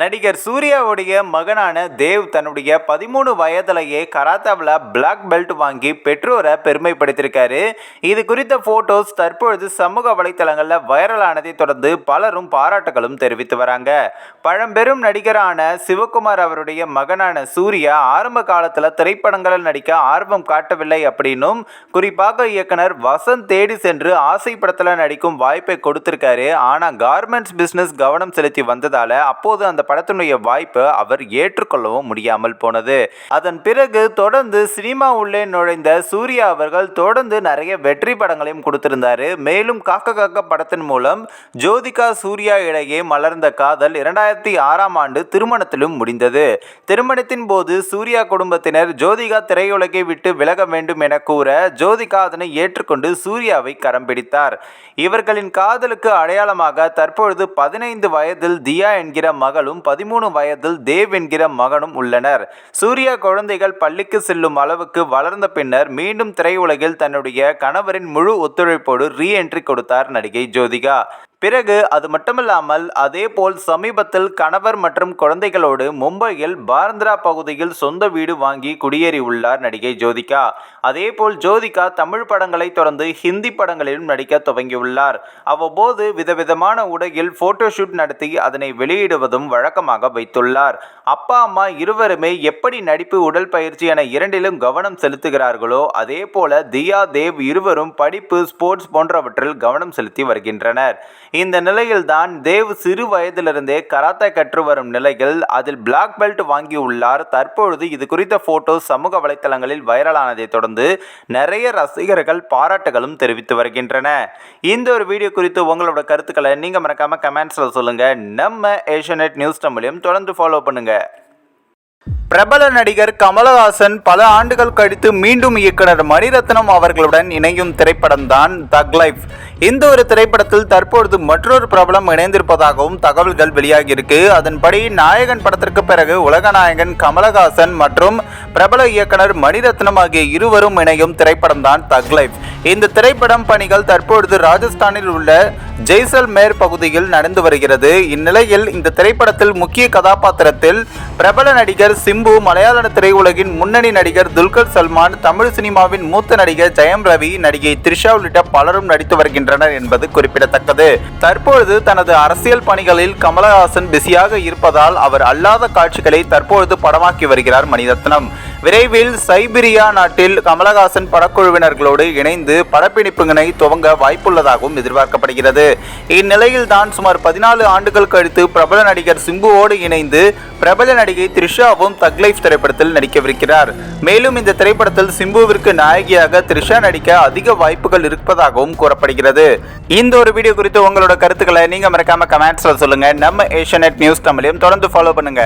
நடிகர் சூர்யாவுடைய மகனான தேவ் தன்னுடைய பதிமூணு வயதிலேயே கராத்தாவில் பிளாக் பெல்ட் வாங்கி பெற்றோரை பெருமைப்படுத்தியிருக்காரு. இது குறித்த போட்டோஸ் தற்பொழுது சமூக வலைத்தளங்களில் வைரலானதை தொடர்ந்து பலரும் பாராட்டுகளும் தெரிவித்து வராங்க. பழம்பெரும் நடிகரான சிவகுமார் அவருடைய மகனான சூர்யா ஆரம்ப காலத்தில் திரைப்படங்களில் நடிக்க ஆர்வம் காட்டவில்லை அப்படின்னும் குறிப்பாக இயக்குனர் வசந்த் தேடி சென்று ஆசை படத்தில் நடிக்கும் வாய்ப்பை கொடுத்திருக்காரு. ஆனால் கார்மெண்ட்ஸ் பிஸ்னஸ் கவனம் செலுத்தி வந்ததால் அப்போது அந்த படத்தினுடைய வாய்ப்பை அவர் ஏற்றுக்கொள்ளவும் முடியாமல் போனது. அதன் பிறகு தொடர்ந்து சினிமா உள்ளே நுழைந்த சூர்யா அவர்கள் தொடர்ந்து நிறைய வெற்றி படங்களையும் கொடுத்திருந்தாரு. மேலும் காக்க காக்க படத்தின் மூலம் ஜோதிகா சூர்யா இடையே மலர்ந்த காதல் இரண்டாயிரத்தி ஆறாம் ஆண்டு திருமணத்திலும் முடிந்தது. திருமணத்தின் போது சூர்யா குடும்பத்தினர் ஜோதிகா திரையுலகை விட்டு விலக வேண்டும் என கூற ஜோதிகா அதனை ஏற்றுக்கொண்டு சூர்யாவை கரம் பிடித்தார். இவர்களின் காதலுக்கு அடையாளமாக தற்பொழுது பதினைந்து வயதில் தியா என்கிற மகள் மகளும் பதிமூணு வயதில் தேவ் என்கிற மகனும் உள்ளனர். சூர்யா குழந்தைகள் பள்ளிக்கு செல்லும் அளவுக்கு வளர்ந்த பின்னர் மீண்டும் திரையுலகில் தன்னுடைய கணவரின் முழு ஒத்துழைப்போடு ரீ என்ட்ரி கொடுத்தார் நடிகை ஜோதிகா. பிறகு அது மட்டுமில்லாமல் அதேபோல் சமீபத்தில் கணவர் மற்றும் குழந்தைகளோடு மும்பையில் பாரந்திரா பகுதியில் சொந்த வீடு வாங்கி குடியேறியுள்ளார் நடிகை ஜோதிகா. அதேபோல் ஜோதிகா தமிழ் படங்களை தொடர்ந்து ஹிந்தி படங்களிலும் நடிக்க துவங்கியுள்ளார். அவ்வப்போது விதவிதமான உடையில் போட்டோஷூட் நடத்தி அதனை வெளியிடுவதும் வழக்கமாக வைத்துள்ளார். அப்பா அம்மா இருவருமே எப்படி நடிப்பு உடல் பயிற்சி என இரண்டிலும் கவனம் செலுத்துகிறார்களோ அதே போல தியா தேவ் இருவரும் படிப்பு ஸ்போர்ட்ஸ் போன்றவற்றில் கவனம் செலுத்தி வருகின்றனர். இந்த நிலையில்தான் தேவ் சிறு வயதிலிருந்தே கராத்தே கற்று வரும் நிலையில் அதில் பிளாக் பெல்ட் வாங்கியுள்ளார் தற்பொழுது இது குறித்த போட்டோ சமூக வலைத்தளங்களில் வைரலானதை தொடர்ந்து நிறைய ரசிகர்கள் பாராட்டுகளும் தெரிவித்து வருகின்றன. இந்த ஒரு வீடியோ குறித்து உங்களோட கருத்துக்களை நீங்கள் மறக்காமல் கமெண்ட்ஸில் சொல்லுங்கள் நம்ம ஏஷியநெட் நியூஸ் தமிழையும் தொடர்ந்து ஃபாலோ பண்ணுங்கள் பிரபல நடிகர் கமலஹாசன் பல ஆண்டுகள் கழித்து மீண்டும் இயக்குனர் மணிரத்னம் அவர்களுடன் இணையும் திரைப்படம் தான் தக் லைஃப் இந்த ஒரு திரைப்படத்தில் தற்பொழுது மற்றொரு பிரபலம் இணைந்திருப்பதாகவும் தகவல்கள் வெளியாகியிருக்கு. அதன்படி நாயகன் படத்திற்கு பிறகு உலகநாயகன் கமலஹாசன் மற்றும் பிரபல இயக்குனர் மணிரத்னம் ஆகிய இருவரும் இணையும் திரைப்படம் தான் தக் லைஃப் இந்த திரைப்படம் பணிகள் தற்பொழுது ராஜஸ்தானில் உள்ள ஜெய்சல்மேர் பகுதியில் நடந்து வருகிறது. இந்நிலையில் இந்த திரைப்படத்தில் முக்கிய கதாபாத்திரத்தில் பிரபல நடிகர் சிம்பு மலையாள திரையுலகின் முன்னணி நடிகர் துல்கர் சல்மான் தமிழ் சினிமாவின் மூத்த நடிகர் ஜெயம் ரவி நடிகை த்ரிஷா உள்ளிட்ட பலரும் நடித்து வருகின்றனர் என்பது குறிப்பிடத்தக்கது. தற்பொழுது தனது அரசியல் பணிகளில் கமலஹாசன் பிஸியாக இருப்பதால் அவர் அல்லாத காட்சிகளை தற்பொழுது படமாக்கி வருகிறார் மணிரத்னம். விரைவில் சைபீரியா நாட்டில் கமலஹாசன் படக்குழுவினர்களோடு இணைந்து படப்பிடிப்புகளை துவங்க வாய்ப்புள்ளதாகவும் எதிர்பார்க்கப்படுகிறது. இந்நிலையில் தான் சுமார் பதினாலு ஆண்டுகள் கழித்து பிரபல நடிகர் சிம்புவோடு இணைந்து பிரபல நடிகை த்ரிஷாவும் தக் லைஃப் திரைப்படத்தில் நடிக்கவிருக்கிறார். மேலும் இந்த திரைப்படத்தில் சிம்புவிற்கு நாயகியாக த்ரிஷா நடிக்க அதிக வாய்ப்புகள் இருப்பதாகவும் கூறப்படுகிறது. இந்த ஒரு வீடியோ குறித்து உங்களோட கருத்துக்களை நீங்க மறக்காம கமெண்ட்ஸ்ல சொல்லுங்க. நம்ம ஏஷியநெட் நியூஸ் தமிழையும் தொடர்ந்து ஃபாலோ பண்ணுங்க.